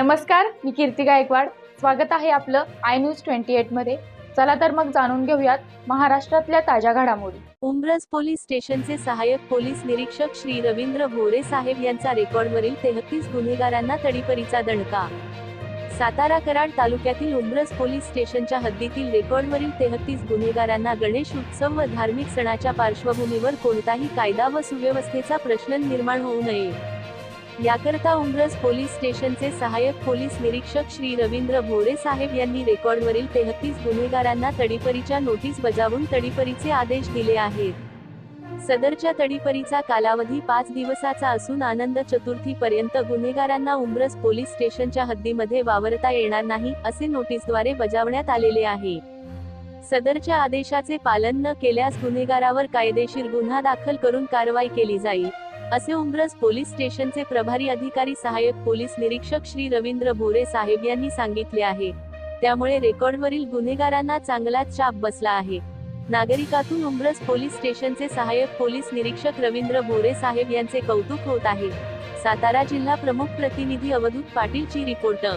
नमस्कार मी कीर्ती गायकवाड. स्वागत आहे आपलं आय न्यूज ट्वेंटी एटमध्ये. चला तर मग जाणून घेऊयात महाराष्ट्रातल्या ताज्या घडामोडी. उंब्रज पोलीस स्टेशनचे सहाय्यक पोलीस निरीक्षक श्री रवींद्र भोरे साहेब यांचा रेकॉर्डवरील तेहतीस गुन्हेगारांना तडीपरीचा दणका. सातारा कराड तालुक्यातील उमरस पोलीस स्टेशनच्या हद्दीतील रेकॉर्डवरील तेहतीस गुन्हेगारांना गणेश उत्सव व धार्मिक सणाच्या पार्श्वभूमीवर कोणताही कायदा व सुव्यवस्थेचा प्रश्न निर्माण होऊ नये. याकरता उमरस पोलीस स्टेशनचे सहाय्यक पोलीस निरीक्षक श्री रवींद्र भोरे साहेब यांनी रेकॉर्डवरील तेहतीस गुन्हेगारांना तडीपरीच्या नोटीस बजावून तडीपरीचे आदेश दिले आहेत. सदरच्या तडीपरीचा कालावधी पाच दिवसाचा असून आनंद चतुर्थी पर्यंत गुन्हेगारांना उमरस पोलीस स्टेशनच्या हद्दीमध्ये वावरता येणार नाही असे नोटीसद्वारे बजावण्यात आलेले आहे. सदरच्या आदेशाचे पालन न केल्यास गुन्हेगारावर कायदेशीर गुन्हा दाखल करून कारवाई केली जाईल. असे उंब्रज पोलीस स्टेशनचे प्रभारी अधिकारी सहाय्यक पोलीस निरीक्षक श्री रवींद्र भोरे साहेब यांनी सांगितले आहे. त्यामुळे रेकॉर्डवरील गुन्हेगारांना चांगलाच चाप बसला आहे. नागरिकातून उंब्रज पोलीस स्टेशनचे सहाय्यक पोलीस निरीक्षक रवींद्र भोरे साहेब यांचे कौतुक होत आहे. सातारा जिल्हा प्रमुख प्रतिनिधी अवधूत पाटीलची रिपोर्टर